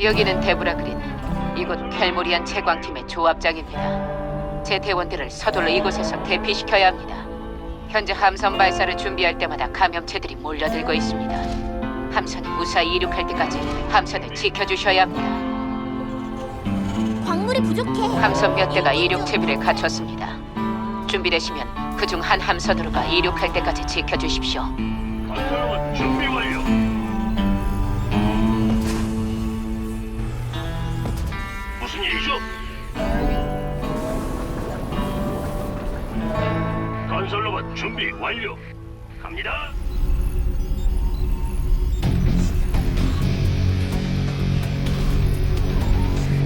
여기는 데브라 그린. 이곳 켈모리안 채광팀의 조합장입니다. 제 대원들을 서둘러 이곳에서 대피시켜야 합니다. 현재 함선 발사를 준비할 때마다 감염체들이 몰려들고 있습니다. 함선이 무사히 이륙할 때까지 함선을 지켜주셔야 합니다. 광물이 부족해. 함선 몇 대가 이륙 채비를 갖췄습니다. 준비되시면 그중 한 함선으로가 이륙할 때까지 지켜주십시오. 준비 완료. 건설로만 준비 완료. 갑니다.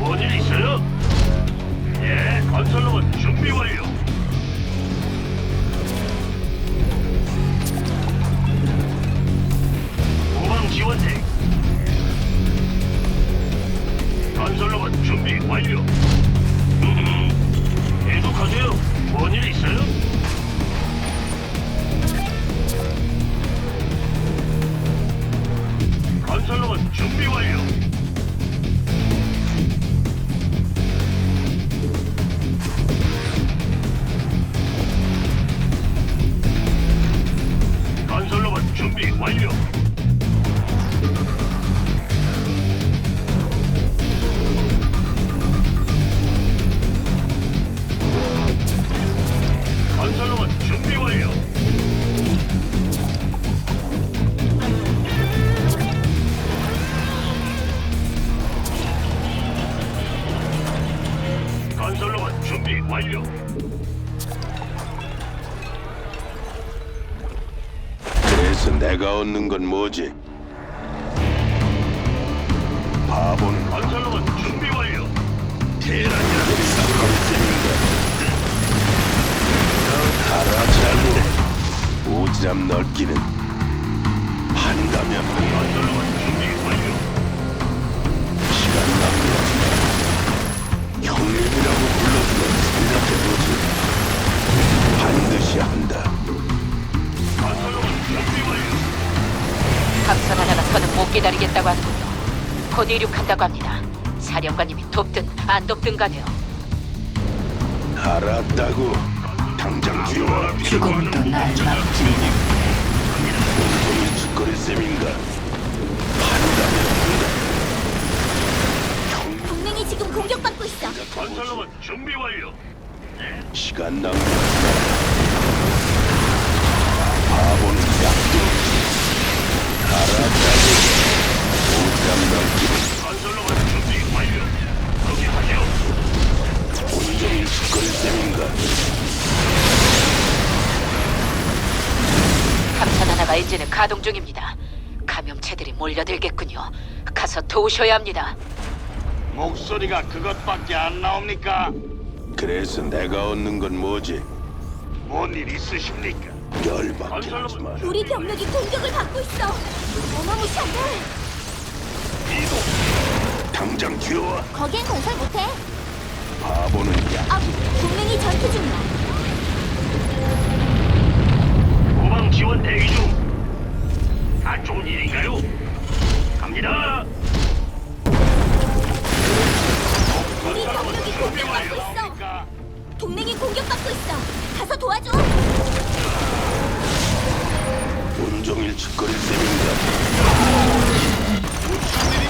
뭔일 있어요? 예, 건설로만 준비 완료. 후방 지원대 건설로봇 준비 완료 음, 계속하세요 뭔일 있어요? 건설로봇 준비 완료 그래서 내가 얻는 건 뭐지? 바보는 건설로봇 준비 완료. 테란이라도 싹걸셈인가 가라 잘못 오지랖 넓기는 한다면 건설로봇 준비 완료. 시간 낭비하지 마 형님이라고 불러주면 생각해보지 반드시 한 함선 하나가 더는 못 기다리겠다고 하는군요. 곧 이륙한다고 합니다. 사령관님이 돕든 안 돕든 간에요. 알았다고 당장 뛰어와 죽음도 날 막지 온종일 짓거릴 셈인가 동맹이 지금 공격받고 있어. 건설로봇 준비 완료. 시간 마 바보는 약도 준비 완료. 온종일 짓거릴 셈인가 함선 하나가 가동 중입니다. 감염체들이 몰려들겠군요. 가서 도우셔야 합니다. 목소리가 그것밖에 안 나옵니까? 그래서 내가 얻는 건 뭐지 뭔 일 있으십니까? 열받게 하지 마라 우리 병력이 공격을 받고 있어. 어마무시한데. 당장 뛰어와 거기엔 건설 못해. 바보는 약 아, 동맹이 전투 중이야. 후방 지원 대기 중. 안 좋은 일인가요? 갑니다. 우리 병력이 공격받고 있어. 동맹이 공격받고 있어. 가서 도와줘. 온종일 짓거릴 셈인가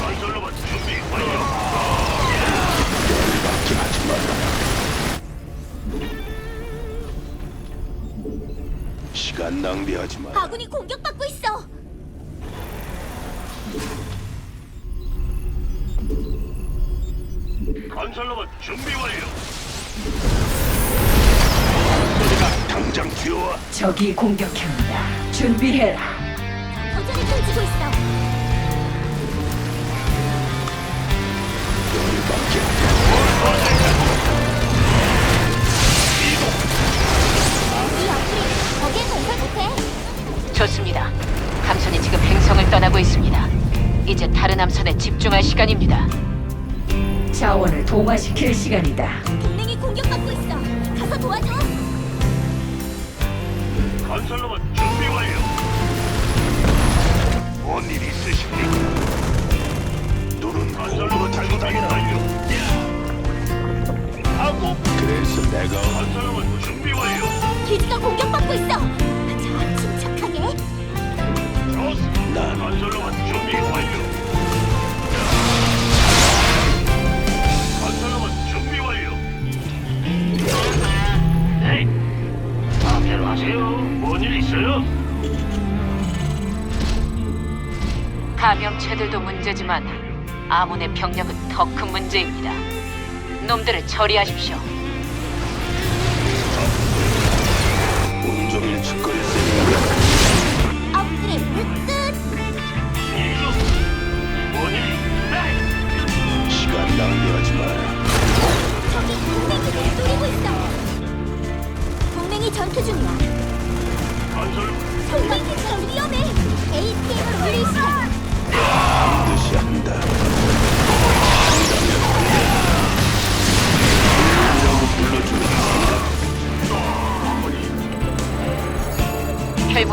건설로봇 준비 완료. 열받게 하지 마라 시간 낭비하지 마라 아군이 공격받고 있어. 건설로봇 준비 완료. 당장 뛰어와 적이 공격합니다 준비해라 도전이 펼치고 있어. 이 건설 못해. 좋습니다. 함선이 지금 행성을 떠나고 있습니다. 이제 다른 함선에 집중할 시간입니다. 자원을 동화시킬 시간이다 동맹이 공격받고 있어. 가서 도와줘. 건설로봇 뭔일 있으십니까? 눈은 건설로봇 달고 완료. 하고 그래서 내가 건설로봇 준비 완료. 기지가 공격받고 있어. 자, 침착하게. 좋습니다. 난 건설로봇 준비 완료. 감염체들도 문제지만 아문의 병력은 더 큰 문제입니다. 놈들을 처리하십시오.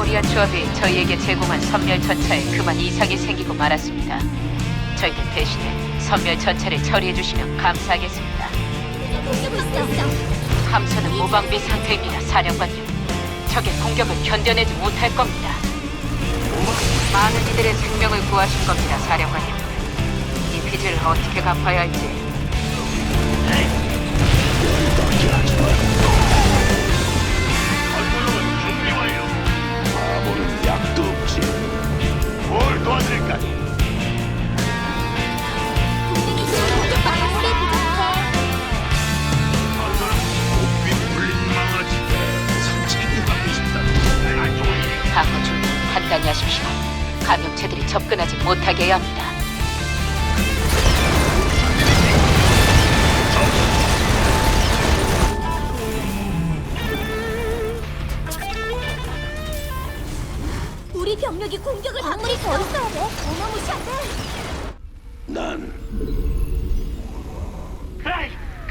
켈모리안 조합이 저희에게 제공한 선멸 전차에 그만 이상이 생기고 말았습니다. 저희들 대신에 선멸 전차를 처리해 주시면 감사하겠습니다. 함선은 무방비 상태입니다, 사령관님. 적의 공격을 견뎌내지 못할 겁니다. 많은 이들의 생명을 구하신 겁니다, 사령관님. 이 빚을 어떻게 갚아야 할지.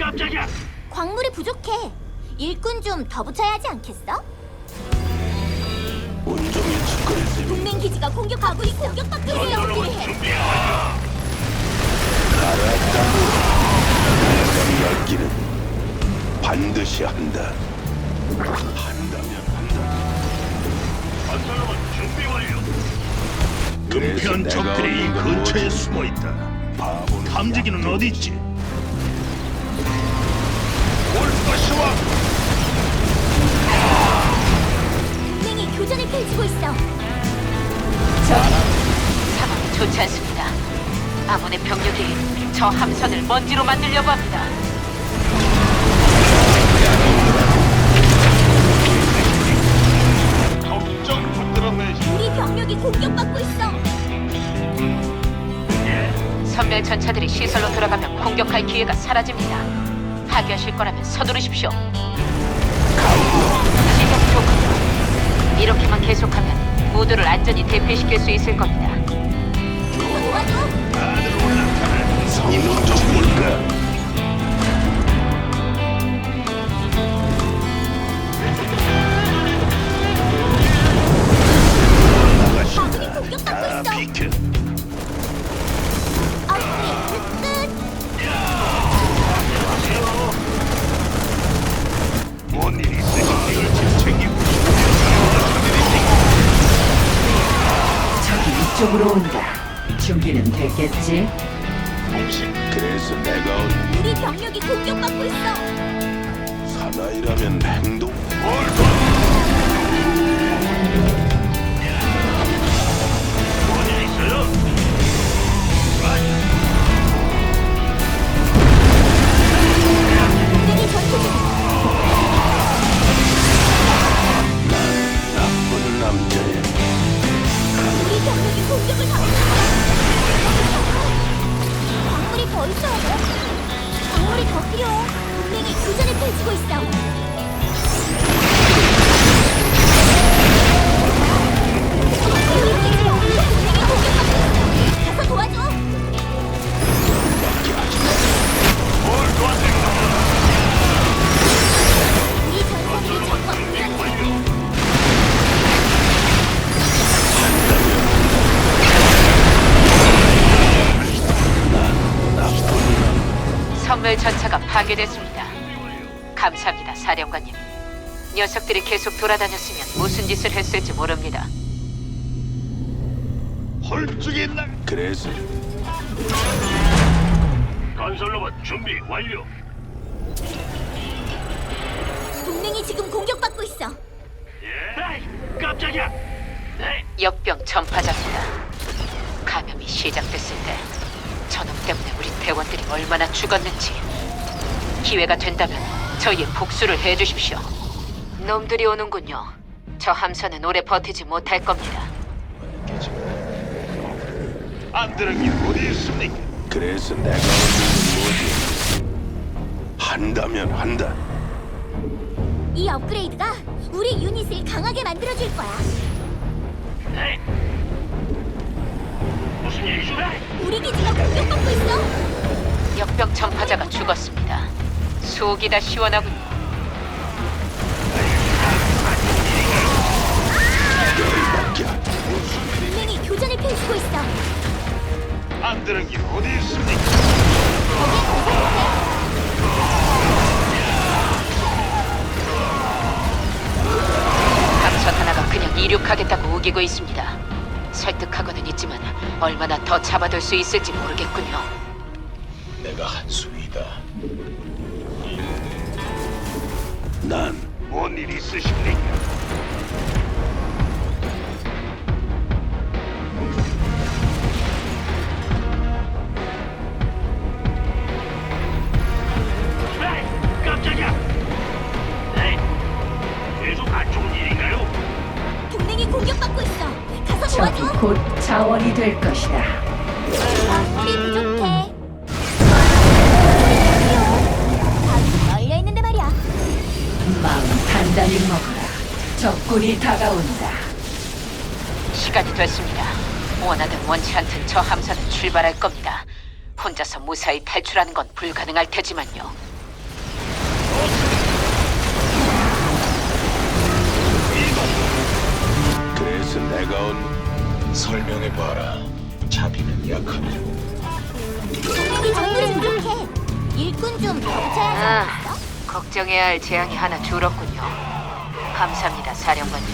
깜짝이야. 광물이 부족해. 일꾼 좀 더 붙여야 하지 않겠어? 온종일 셈인가? 동맹 기지가 공격하고 있어. 공격받고 있어. 건설로봇 어떻게 해? 준비 완료. 내가 열기는 반드시 한다. 한다면 한다. 건설로봇 준비 완료. 그래서 내가 적들이 이 얻는 건 근처에 뭐지? 숨어 있다. 바보는 약도 어디 있지? 것이와 동맹이 교전을 펼치고 있어. 상황이 좋지 않습니다. 아몬의 병력이 저 함선을 먼지로 만들려고 합니다. 걱정 붙들어내. 우리 병력이 공격받고 있어. 선멸 전차들이 시설로 들어가면 공격할 기회가 사라집니다. 파괴하실 거라면 서두르십시오. 지금 조금 이렇게만 계속하면 모두를 안전히 대피시킬 수 있을 겁니다. 도와줘. 성능 좀 볼까? 파괴됐습니다. 감사합니다, 사령관님. 녀석들이 계속 돌아다녔으면 무슨 짓을 했을지 모릅니다. 헐쭉이 나. 그래서 건설로봇 준비 완료. 동맹이 지금 공격받고 있어. 예. 에이, 깜짝이야. 네. 역병 전파자입니다. 감염이 시작됐을 때 저놈 때문에 우리 대원들이 얼마나 죽었는지 기회가 된다면 저희의 복수를 해주십시오. 놈들이 오는군요. 저 함선은 오래 버티지 못할 겁니다. 안 되는 게 어디 있습니까? 그래서 내가 얻는 뭐지? 한다면 한다. 이 업그레이드가 우리 유닛을 강하게 만들어줄 거야. 우리 기지가 공격받고 있어. 역병 전파자가 죽었습니다. 속이 다 시원하군요. 동맹이 교전을 펼치고 있어. 안 되는 게 어디 있습니까? 함선 하나가 그냥 이륙하겠다고 우기고 있습니다. 얼마나 더 잡아둘 수 있을지 모르겠군요. 내가 한수이다. 난 뭔 일 있으십니까? 곧 자원이 될 것이다. 광물이 부족해. 다음 열려 있는데 말이야. 마음 단단히 먹어라. 적군이 다가온다. 시간이 됐습니다. 원하든 원치 않든 저 함선은 출발할 겁니다. 혼자서 무사히 탈출하는 건 불가능할 테지만요. 그래서 내가 온 설명해 봐라. 자비는 약하면 동맹이 정글이 부족해. 일꾼 좀 아, 않겠어? 걱정해야 할 재앙이 하나 줄었군요. 감사합니다, 사령관님.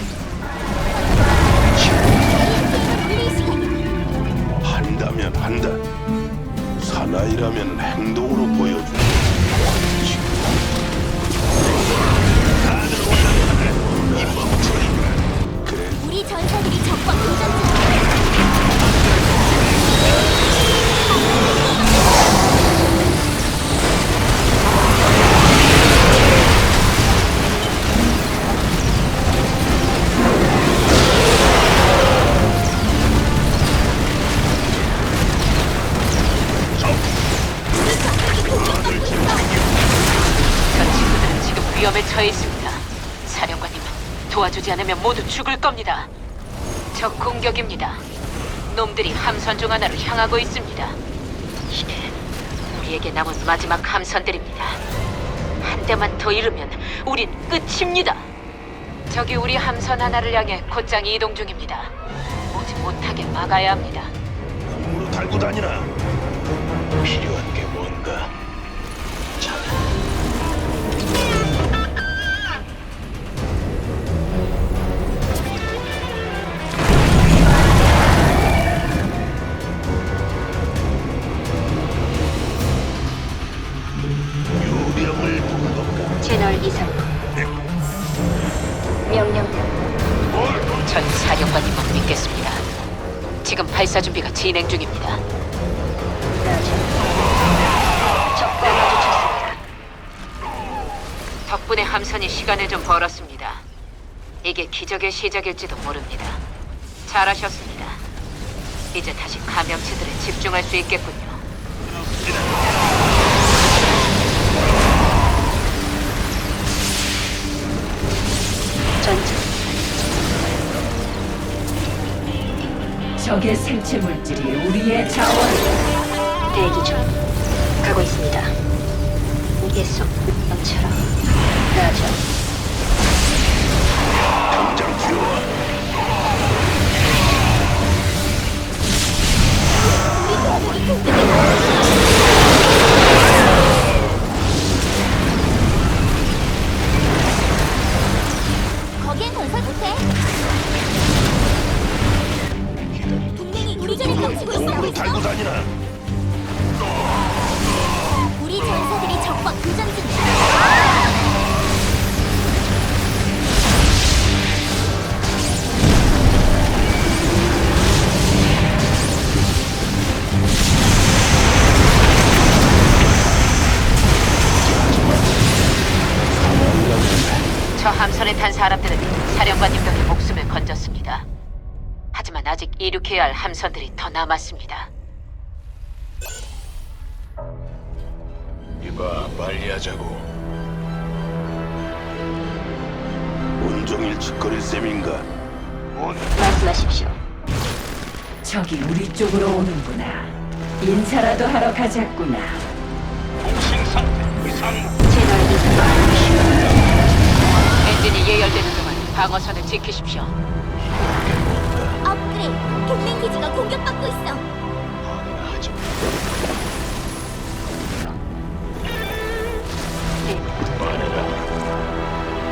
돌릴 시간이야. 한다면 한다. 사나이라면 행동으로 보여주지. 그래 우리 전사들이 적과 교전 중 위험에 처해 있습니다. 사령관님, 도와주지 않으면 모두 죽을 겁니다. 적 공격입니다. 놈들이 함선 중 하나로 향하고 있습니다. 이게 우리에게 남은 마지막 함선들입니다. 한 대만 더 잃으면 우린 끝입니다. 적이 우리 함선 하나를 향해 곧장 이동 중입니다. 오지 못하게 막아야 합니다. 무로 달고 다니나. 필요한 게 발사 준비가 진행 중입니다. 적과 마주쳤습니다. 덕분에 함선이 시간을 좀 벌었습니다. 이게 기적의 시작일지도 모릅니다. 잘하셨습니다. 이제 다시 감염체들에 집중할 수 있겠군요. 적의 생체 물질이 우리의 자원이다. 대기 중. 가고 있습니다. 계속 넘쳐라. 라저. 당장 뛰어와. 공으로 달고 다니나? 우리 전사들이 적과 교전 중이야. 저 함선에 탄 사람들은 사령관님도 아직 이륙해야 할 함선들이 더 남았습니다. 이봐 빨리 하자고. 온종일 짓거릴 셈인가? 온 말씀하십시오. 적이 우리 쪽으로 오는구나. 인사라도 하러 가자꾸나. 통신 상태 이상. 엔진이 예열되는 동안 방어선을 지키십시오. 업그레이드. 동맹 기지가 공격받고 있어.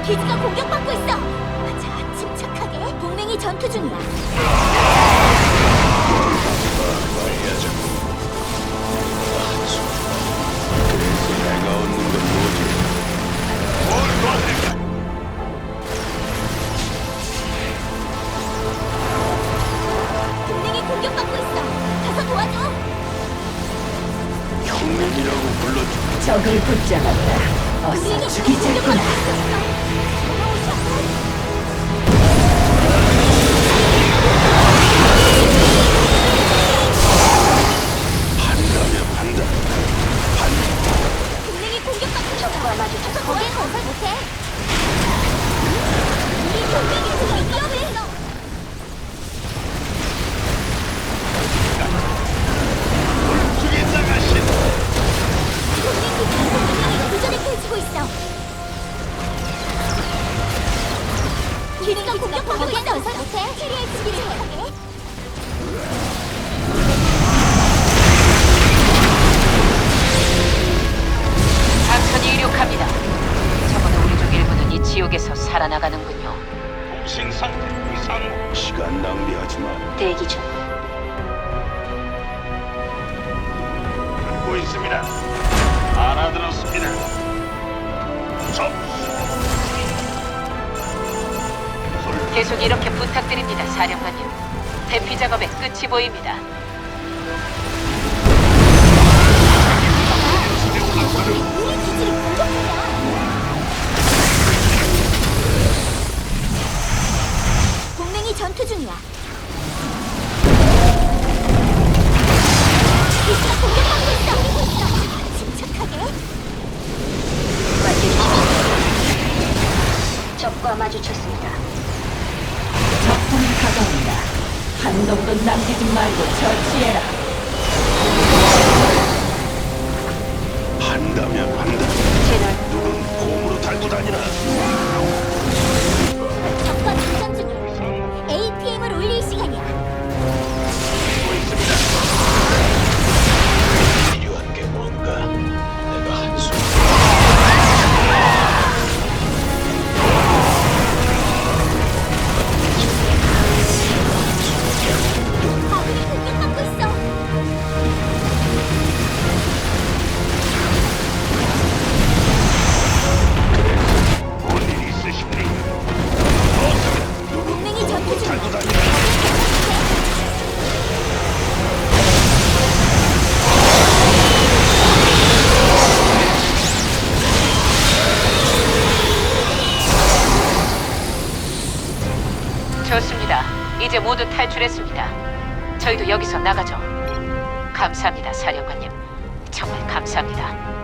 기지가 공격받고 있어. 자, 침착하게. 동맹이 전투 중이야. 내가 얻는 건 뭐지? 뭘 도와드릴까? 형님이라고 불러줘. 적을 붙잡았다. 어서 죽이자꾸나. 동맹이 공격받고. 적과 마주쳐서 거기에 건설 못해. 우리 동맹이 공격 위험해. 함선이 이륙합니다. 적어도 우리 중 일부는 이 지옥에서 살아나가는 보입니다. 이제 모두 탈출했습니다. 저희도 여기서 나가죠. 감사합니다, 사령관님. 정말 감사합니다.